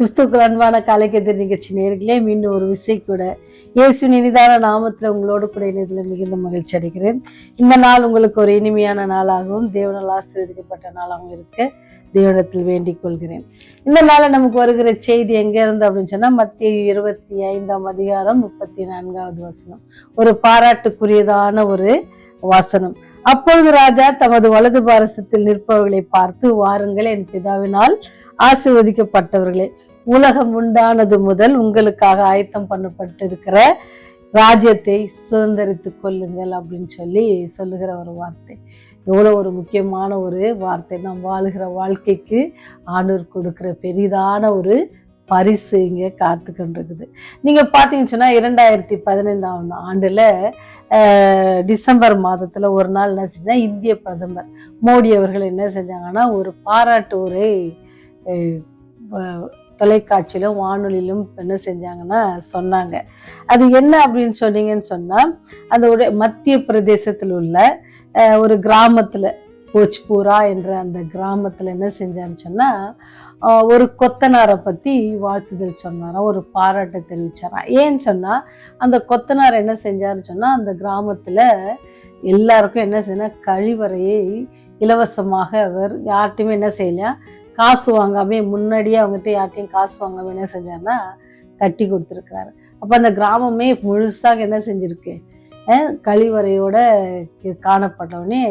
கிறிஸ்துக்கள் அன்பான காலைக்கெதிர் நிகழ்ச்சி நேர்களே மீண்டும் ஒரு விசை கூட. இயேசு இனிதான நாமத்தில் உங்களோடு கூட இணையதில் மிகுந்த மகிழ்ச்சி அடைகிறேன். இந்த நாள் உங்களுக்கு ஒரு இனிமையான நாளாகவும் தேவனால் ஆசீர்வதிக்கப்பட்ட நாளாகவும் இருக்க தேவனத்தில் வேண்டிக் கொள்கிறேன். இந்த நாளில் நமக்கு வருகிற செய்தி எங்க இருந்து அப்படின்னு சொன்னா மத்திய இருபத்தி ஐந்தாம் அதிகாரம் முப்பத்தி நான்காவது வசனம். ஒரு பாராட்டுக்குரியதான ஒரு வசனம். அப்பொழுது ராஜா தமது வலது பாரசத்தில் நிற்பவர்களை பார்த்து வாருங்கள் என் பிதாவினால் ஆசிர்வதிக்கப்பட்டவர்களே உலகம் உண்டானது முதல் உங்களுக்காக ஆயத்தம் பண்ணப்பட்டிருக்கிற ராஜ்யத்தை சுதந்திரித்து கொள்ளுங்கள் அப்படின்னு சொல்லி சொல்லுகிற ஒரு வார்த்தை. எவ்வளோ ஒரு முக்கியமான ஒரு வார்த்தை. நாம் வாழுகிற வாழ்க்கைக்கு ஆணூர் கொடுக்குற பெரிதான ஒரு பரிசு இங்கே காத்து கொண்டிருக்குது நீங்கள் பார்த்தீங்கன்னு சொன்னால் இரண்டாயிரத்தி பதினைந்தாம் ஆண்டில் டிசம்பர் மாதத்தில் ஒரு நாள் என்ன செஞ்சால் இந்திய பிரதமர் மோடி அவர்கள் என்ன செஞ்சாங்கன்னா ஒரு பாராட்டு உரை தொலைக்காட்சியிலும் வானொலியிலும் என்ன செஞ்சாங்கன்னா சொன்னாங்க. அது என்ன அப்படின்னு சொன்னீங்கன்னு சொன்னால் அந்த ஒரு மத்திய பிரதேசத்தில் உள்ள ஒரு கிராமத்தில் போச்பூரா என்ற அந்த கிராமத்தில் என்ன செஞ்சாருன்னு சொன்னால் ஒரு கொத்தனாரை பற்றி வாழ்த்துதல் சொன்னாராம் ஒரு பாராட்டை தெரிவிச்சாராம். ஏன்னு சொன்னால் அந்த கொத்தனார் என்ன செஞ்சாருன்னு சொன்னால் அந்த கிராமத்தில் எல்லாருக்கும் என்ன செய்யணும் கழிவறையை இலவசமாக அவர் யார்கிட்டையுமே என்ன செய்யலையா காசு வாங்காமே முன்னாடியே அவங்ககிட்ட யார்ட்டையும் காசு வாங்காம என்ன செஞ்சாருன்னா கட்டி கொடுத்துருக்கிறாரு. அப்போ அந்த கிராமமே முழுசாக என்ன செஞ்சுருக்கு? கழிவறையோட காணப்பட்டவனே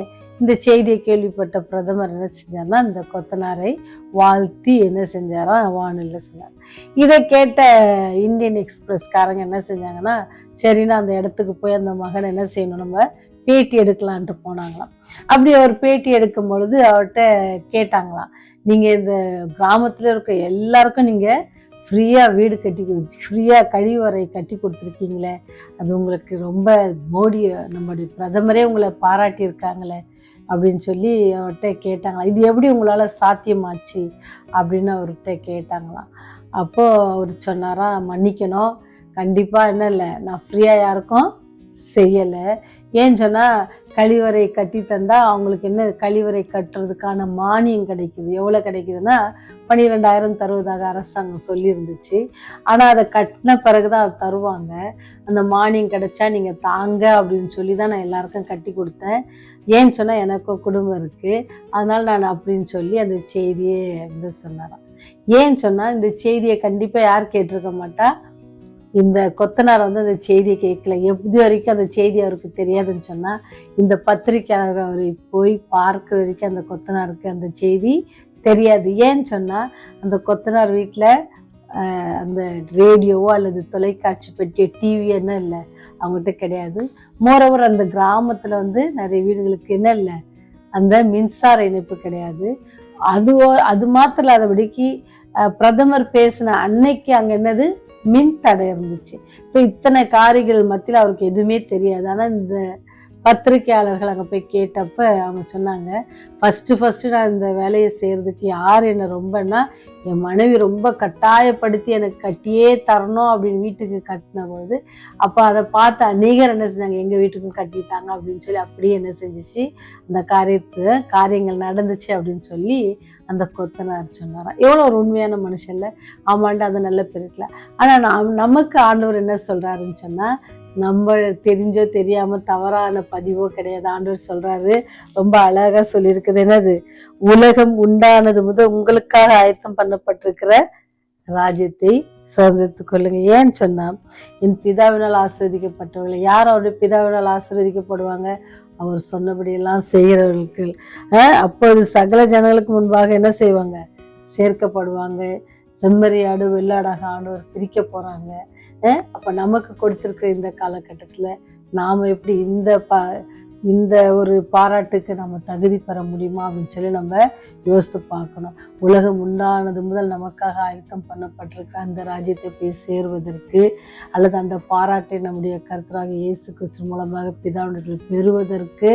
இந்த செய்தியை கேள்விப்பட்ட பிரதமர் என்ன செஞ்சார்னா இந்த கொத்தனாரை வாழ்த்தி என்ன செஞ்சாராம் வானிலை செஞ்சார் இதை கேட்ட இந்தியன் எக்ஸ்பிரஸ்காரங்க என்ன செஞ்சாங்கன்னா சரின்னா அந்த இடத்துக்கு போய் அந்த மகனை என்ன செய்யணும் நம்ம பேட்டி எடுக்கலான்ட்டு போனாங்களாம். அப்படி அவர் பேட்டி எடுக்கும் பொழுது அவர்கிட்ட கேட்டாங்களாம். நீங்கள் இந்த கிராமத்தில் இருக்க எல்லாருக்கும் நீங்கள் ஃப்ரீயாக வீடு கட்டி ஃப்ரீயாக கழிவறை கட்டி கொடுத்துருக்கீங்களே. அது உங்களுக்கு ரொம்ப மோடி நம்முடைய பிரதமரே உங்களை பாராட்டியிருக்காங்களே அப்படின்னு சொல்லி அவர்கிட்ட கேட்டாங்களாம். இது எப்படி உங்களால் சாத்தியமாச்சு அப்படின்னு அவர்கிட்ட கேட்டாங்களாம். அப்போது அவர் சொன்னாராம் மன்னிக்கணும். கண்டிப்பாக என்ன இல்லை. நான் ஃப்ரீயாக யாருக்கும் செய்யலை. ஏன்னு சொன்னால் கழிவறை கட்டி தந்தால் அவங்களுக்கு என்ன கழிவறை கட்டுறதுக்கான மானியம் கிடைக்குது? எவ்வளோ கிடைக்குதுன்னா பன்னிரெண்டாயிரம் தருவதாக அரசாங்கம் சொல்லியிருந்துச்சு. ஆனால் அதை கட்டின பிறகு தான் அதை தருவாங்க. அந்த மானியம் கிடைச்சா நீங்கள் தாங்க அப்படின்னு சொல்லி தான் நான் எல்லாருக்கும் கட்டி கொடுத்தேன். ஏன்னு சொன்னால் எனக்கும் குடும்பம் இருக்குது அதனால் நான் அப்படின்னு சொல்லி அந்த செய்தியை வந்து சொன்னாராம். ஏன்னு சொன்னால் இந்த செய்தியை கண்டிப்பாக யார் கேட்டிருக்க மாட்டா? இந்த கொத்தனார் வந்து அந்த செய்தியை கேட்கல. எப்படி வரைக்கும் அந்த செய்தி அவருக்கு தெரியாதுன்னு சொன்னால் இந்த பத்திரிக்கையாளர் அவரை போய் பார்க்குற வரைக்கும் அந்த கொத்தனாருக்கு அந்த செய்தி தெரியாது. ஏன்னு சொன்னால் அந்த கொத்தனார் வீட்டில் அந்த ரேடியோவோ அல்லது தொலைக்காட்சி பெட்டியோ டிவி என்ன இல்லை. அவங்ககிட்ட கிடையாது. மோரோவர் அந்த கிராமத்தில் வந்து நிறைய வீடுகளுக்கு என்ன இல்லை. அந்த மின்சார இணைப்பு கிடையாது. அதுவோ அது மாத்திரம் இல்லாதபடிக்கு பிரதமர் பேசின அன்னைக்கு அங்கே என்னது? மின் தடை இருந்துச்சு. ஸோ இத்தனை காரிகள் மத்தியில் அவருக்கு எதுவுமே தெரியாது. ஆனால் இந்த பத்திரிக்கையாளர்கள் அங்கே போய் கேட்டப்ப அவங்க சொன்னாங்க ஃபஸ்ட்டு ஃபஸ்ட்டு நான் இந்த வேலையை செய்கிறதுக்கு யார் என்னை ரொம்பன்னா என் மனைவி ரொம்ப கட்டாயப்படுத்தி எனக்கு கட்டியே தரணும் அப்படின்னு வீட்டுக்கு கட்டின போது அப்போ அதை பார்த்து அநேகர் என்ன செஞ்சாங்க எங்கள் வீட்டுக்கும் கட்டிட்டாங்க அப்படின்னு சொல்லி அப்படியே என்ன செஞ்சுச்சு அந்த காரியத்து காரியங்கள் நடந்துச்சு அப்படின்னு சொல்லி அந்த கொத்தனார் சொன்னாராம் எவ்வளோ ஒரு உண்மையான மனுஷன்ல? ஆமாண்டா அதை நல்ல பெருக்கல. ஆனால் நாம் நமக்கு ஆண்டவர் என்ன சொல்கிறாருன்னு சொன்னால் நம்ம தெரிஞ்சோ தெரியாமல் தவறான பதிவோ கிடையாது. ஆண்டவர் சொல்கிறாரு ரொம்ப அழகாக சொல்லியிருக்குது. என்னது? உலகம் உண்டானது முதல் உங்களுக்காக ஆயத்தம் பண்ணப்பட்டிருக்கிற ராஜ்யத்தை சுதந்திரத்து கொள்ளுங்க. ஏன்னு சொன்னால் என் பிதாவினால் ஆசீர்வதிக்கப்பட்டவர்கள் யார் அவருடைய பிதாவினால் ஆசீர்வதிக்கப்படுவாங்க? அவர் சொன்னபடியெல்லாம் செய்கிறவர்களுக்கு அப்போது சகல ஜனங்களுக்கு முன்பாக என்ன செய்வாங்க? சேர்க்கப்படுவாங்க. செம்மறியாடு வெள்ளாடாக ஆண்டவர் பிரிக்க போகிறாங்க அப்போ நமக்கு கொடுத்துருக்க இந்த காலகட்டத்தில் நாம் எப்படி இந்த ப இந்த ஒரு பாராட்டுக்கு நம்ம தகுதி பெற முடியுமா அப்படின்னு சொல்லி நம்ம யோசித்து பார்க்கணும். உலகம் உண்டானது முதல் நமக்காக ஆயத்தம் பண்ணப்பட்டிருக்க அந்த ராஜ்யத்தை போய் சேருவதற்கு அல்லது அந்த பாராட்டை நம்முடைய கருத்தராக இயேசு கிறிஸ்து மூலமாக பிதாவுடைய பெறுவதற்கு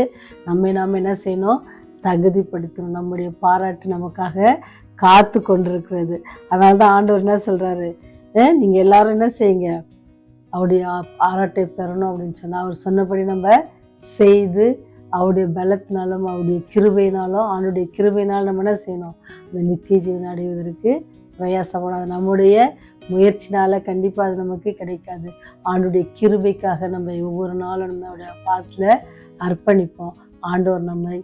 நம்மை நாம் என்ன செய்யணும்? தகுதிப்படுத்தணும். நம்முடைய பாராட்டு நமக்காக காத்து கொண்டிருக்கிறது. அதனால தான் ஆண்டவர் என்ன சொல்கிறாரு நீங்கள் எல்லாரும் என்ன செய்யுங்க? அவருடைய பாராட்டை பெறணும் அப்படின்னு சொன்னால் அவர் சொன்னபடி நம்ம செய்து அவருடைய பலத்தினாலும் அவருடைய கிருபையினாலும் அவனுடைய கிருபையினாலும் நம்ம என்ன செய்யணும்? அந்த நித்திய ஜீவனை அடைவதற்கு பிரயாசப்படாது நம்முடைய முயற்சினால கண்டிப்பாக அது நமக்கு கிடைக்காது. ஆண்டுடைய கிருபைக்காக நம்ம ஒவ்வொரு நாளும் நம்மளுடைய பாத்தில் அர்ப்பணிப்போம். ஆண்டவர் நம்ம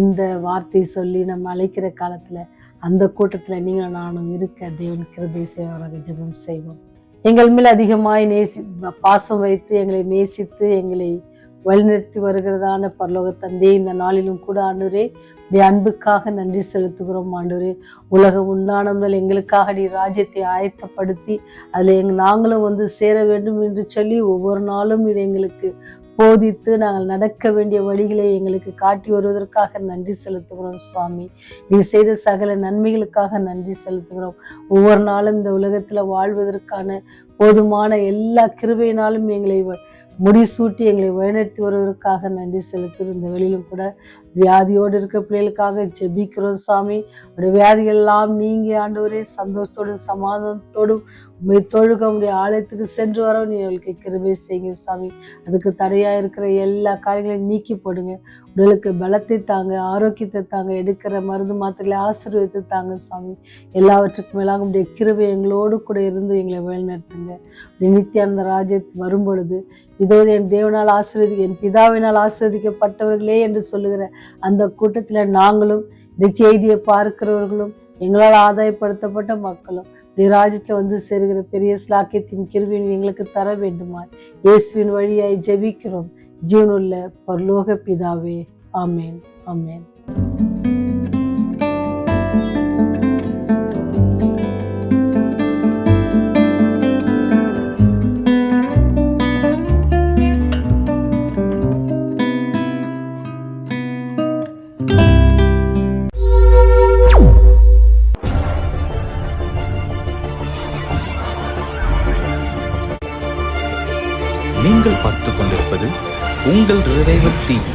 இந்த வார்த்தையை சொல்லி நம்ம அழைக்கிற காலத்தில் அந்த கூட்டத்தில் நீங்கள் நானும் இருக்க தேவன் கிருபை செய்வராக ஜெபம் செய்வோம். எங்கள் மேல் அதிகமாய் நேசி பாசம் வைத்து எங்களை நேசித்து எங்களை வழிநிறுத்தி வருகிறதான பரலோக தந்தை இந்த நாளிலும் கூட ஆண்டவரே உடைய அன்புக்காக நன்றி செலுத்துகிறோம் ஆண்டூரே உலகம் உண்டான முதல் எங்களுக்காக நீ ராஜ்யத்தை ஆயத்தப்படுத்தி அதில் எங் நாங்களும் வந்து சேர வேண்டும் என்று சொல்லி ஒவ்வொரு நாளும் இது எங்களுக்கு போதித்து நாங்கள் நடக்க வேண்டிய வழிகளை எங்களுக்கு காட்டி வருவதற்காக நன்றி செலுத்துகிறோம் சுவாமி. நீ செய்த சகல நன்மைகளுக்காக நன்றி செலுத்துகிறோம். ஒவ்வொரு நாளும் இந்த உலகத்தில் வாழ்வதற்கான போதுமான எல்லா கிருபையினாலும் எங்களை வ- முடிசூட்டி எங்களை வழிநடத்தி வருவதற்காக நன்றி செலுத்துகிறோம் இந்த வெளியிலும் கூட வியாதியோடு இருக்கிற பிள்ளைகளுக்காக ஜெபிக்கிறோம் சாமி. உடைய வியாதிகள் எல்லாம் நீங்கி ஆண்டவரே சந்தோஷத்தோடும் சமாதானத்தோடும் தொழுக உடைய ஆலயத்துக்கு சென்று வர நீ அவளுக்கு கிருபை செய்யுங்க சாமி. அதுக்கு தடையாக இருக்கிற எல்லா காரியங்களையும் நீக்கி போடுங்க. உடலுக்கு பலத்தை தாங்க ஆரோக்கியத்தை தாங்க எடுக்கிற மருந்து மாத்திரைகளை ஆசீர்வதித்து தாங்க சாமி. எல்லாவற்றுக்கும் மேலாக உடைய கிருபை எங்களோடு கூட இருந்து எங்களை வழிநடத்துங்க. நடத்துங்க நித்தியானந்த ராஜ்யத் வரும் பொழுது இதோ என் தேவனால் ஆசீர்வதி என் பிதாவினால் ஆசீர்வதிக்கப்பட்டவர்களே என்று சொல்லுகிற அந்த கூட்டத்தில் நாங்களும் இந்த செய்தியை பார்க்கிறவர்களும் எங்களால் ஆதாயப்படுத்தப்பட்ட மக்களும் இந்த ராஜ்யத்தில் வந்து சேருகிற பெரிய ஸ்லாக்கியத்தின் கிருவின் எங்களுக்கு தர வேண்டுமா இயேசுவின் வழியாய் ஜெபிக்கிறோம். ஜீவனுள்ள பரலோக பிதாவே. ஆமேன். ஆமேன். உங்கள் ரிவைவல் டிவி